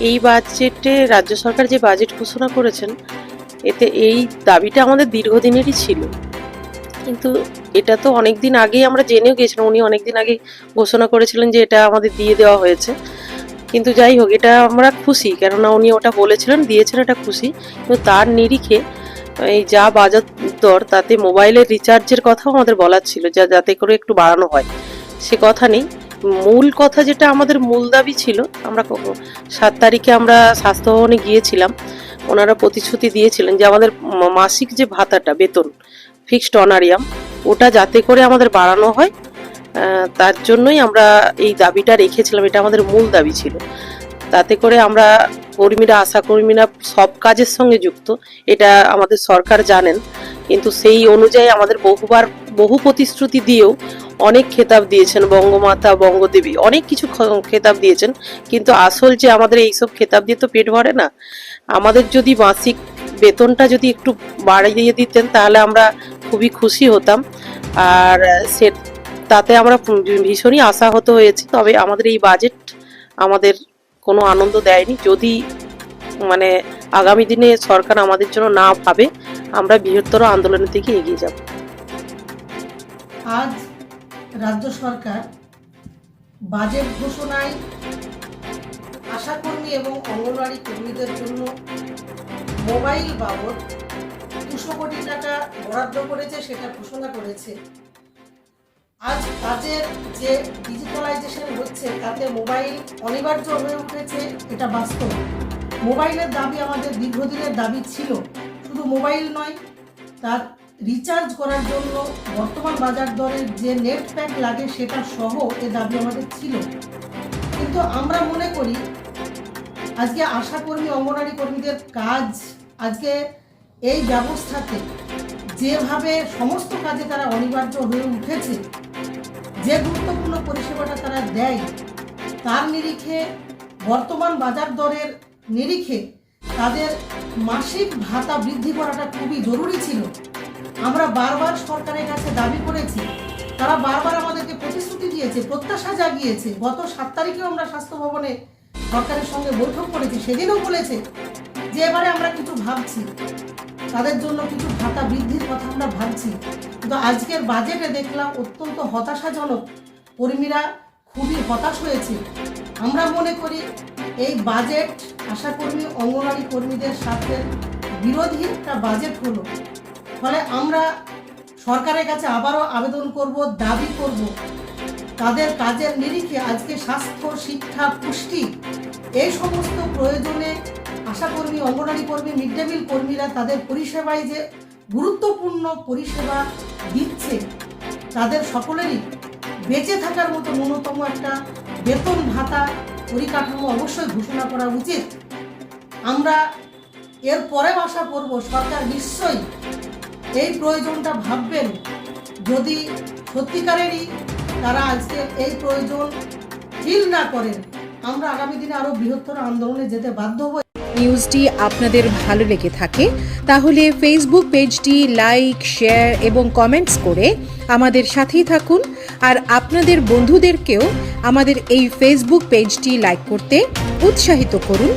এই বাজেটে রাজ্য সরকার যে বাজেট ঘোষণা করেছেন, এতে এই দাবিটা আমাদের দীর্ঘদিনেরই ছিল। কিন্তু এটা তো অনেক দিন আগেই আমরা জেনেও গিয়েছিলাম, উনি অনেক দিন আগে ঘোষণা করেছিলেন যে এটা আমাদের দিয়ে দেওয়া হয়েছে। কিন্তু যাই হোক, এটা আমরা খুশি, কেননা উনি ওটা বলেছিলেন, দিয়েছেন এটা খুশি। কিন্তু তার নিরিখে এই যা বাজার দর, তাতে মোবাইলের রিচার্জের কথাও আমাদের বলার ছিল, যা, যাতে করে একটু বাড়ানো হয়। সে কথা নেই। মূল কথা যেটা আমাদের মূল দাবি ছিল, আমরা সাত তারিখে আমরা স্বাস্থ্য ভবনে গিয়েছিলাম। ওনারা প্রতিশ্রুতি দিয়েছিলেন যে আমাদের মাসিক যে ভাতাটা, বেতন ফিক্সড অনারিয়াম ওটা যাতে করে আমাদের বাড়ানো হয়। তার জন্যই আমরা এই দাবিটা রেখেছিলাম, এটা আমাদের মূল দাবি ছিল। তাতে করে আমরা কর্মীরা, আশা কর্মীরা সব কাজের সঙ্গে যুক্ত, এটা আমাদের সরকার জানেন। কিন্তু সেই অনুযায়ী আমাদের বহুবার বহু প্রতিশ্রুতি দিয়েও অনেক খেতাব দিয়েছেন বঙ্গমাতা, বঙ্গদেবী, অনেক কিছু খেতাব দিয়েছেন। কিন্তু আসল যে আমাদের এইসব খেতাব দিয়ে তো পেট ভরে না। আমাদের যদি মাসিক বেতনটা যদি একটু বাড়িয়ে দিতেন, তাহলে আমরা খুবই খুশি হতাম। আর সে, তাতে আমরা ভীষণই আশাহত হয়েছি। তবে আমাদের এই বাজেট আমাদের কোনো আনন্দ দেয়নি। যদি মানে আগামী দিনে সরকার আমাদের জন্য না ভাবে, আমরা বৃহত্তর আন্দোলনের দিকে এগিয়ে যাব। আজ রাজ্য সরকার বাজেট ঘোষণায় আশাকর্মী এবং অঙ্গনওয়াড়ি কর্মীদের জন্য মোবাইল বাবদ দুশো কোটি টাকা বরাদ্দ করেছে, সেটা ঘোষণা করেছে। আজ কাজের যে ডিজিটালাইজেশন হচ্ছে, তাতে মোবাইল অনিবার্য হয়ে উঠেছে, এটা বাস্তব। মোবাইলের দাবি আমাদের দীর্ঘদিনের দাবি ছিল। শুধু মোবাইল নয়, তার রিচার্জ করার জন্য বর্তমান বাজার দরের যে নেট প্যাক লাগে সেটা সহ এ দাবি আমাদের ছিল। কিন্তু আমরা মনে করি, আজকে আশাকর্মী অঙ্গনারী কর্মীদের কাজ আজকে এই ব্যবস্থাতে যেভাবে সমস্ত কাজে তারা অনিবার্য হয়ে উঠেছে, যে গুরুত্বপূর্ণ পরিষেবাটা তারা দেয়, তার নিরিখে বর্তমান বাজার দরের নিরিখে তাদের মাসিক ভাতা বৃদ্ধি করাটা খুবই জরুরি ছিল। আমরা বারবার সরকারের কাছে দাবি করেছি, তারা বারবার আমাদেরকে প্রতিশ্রুতি দিয়েছে, প্রত্যাশা জাগিয়েছে। গত সাত তারিখেও আমরা স্বাস্থ্য ভবনে সরকারের সঙ্গে বৈঠক করেছি, সেদিনও বলেছে যে এবারে আমরা কিছু ভাবছি, তাদের জন্য কিছু ভাতা বৃদ্ধির কথা আমরা ভাবছি। কিন্তু আজকের বাজেটে দেখলাম অত্যন্ত হতাশাজনক, কর্মীরা খুবই হতাশ হয়েছে। আমরা মনে করি এই বাজেট আশাকর্মী, অঙ্গনওয়াড়ি কর্মীদের সাথে বিরোধী একটা বাজেট হলো। ফলে আমরা সরকারের কাছে আবারও আবেদন করব, দাবি করব। তাদের কাজের নিরিখে আজকে স্বাস্থ্য, শিক্ষা, পুষ্টি এই সমস্ত প্রয়োজনে আশাকর্মী, অঙ্গনারী কর্মী, মিড ডে মিল কর্মীরা তাদের পরিষেবায় যে গুরুত্বপূর্ণ পরিষেবা দিচ্ছে, তাদের সকলেরই বেঁচে থাকার মতো ন্যূনতম একটা বেতন ভাতা পরিকাঠামো অবশ্যই ঘোষণা করা উচিত। আমরা এর পরেও আশা করব সরকার নিশ্চয়ই এই প্রয়োজনটা ভাববেন, যদি সত্যিকারেরই তারা আজকে এই প্রয়োজন ফিল না করেন, আমরা আগামী দিনে আরও বৃহত্তর আন্দোলনে যেতে বাধ্য হব নিউজটি আপনাদের ভালো লেগে থাকে, তাহলে ফেসবুক পেজটি লাইক শেয়ার এবং কমেন্টস করে আমাদের সাথেই থাকুন, আর আপনাদের বন্ধুদেরকেও আমাদের এই ফেসবুক পেজটি লাইক করতে উৎসাহিত করুন।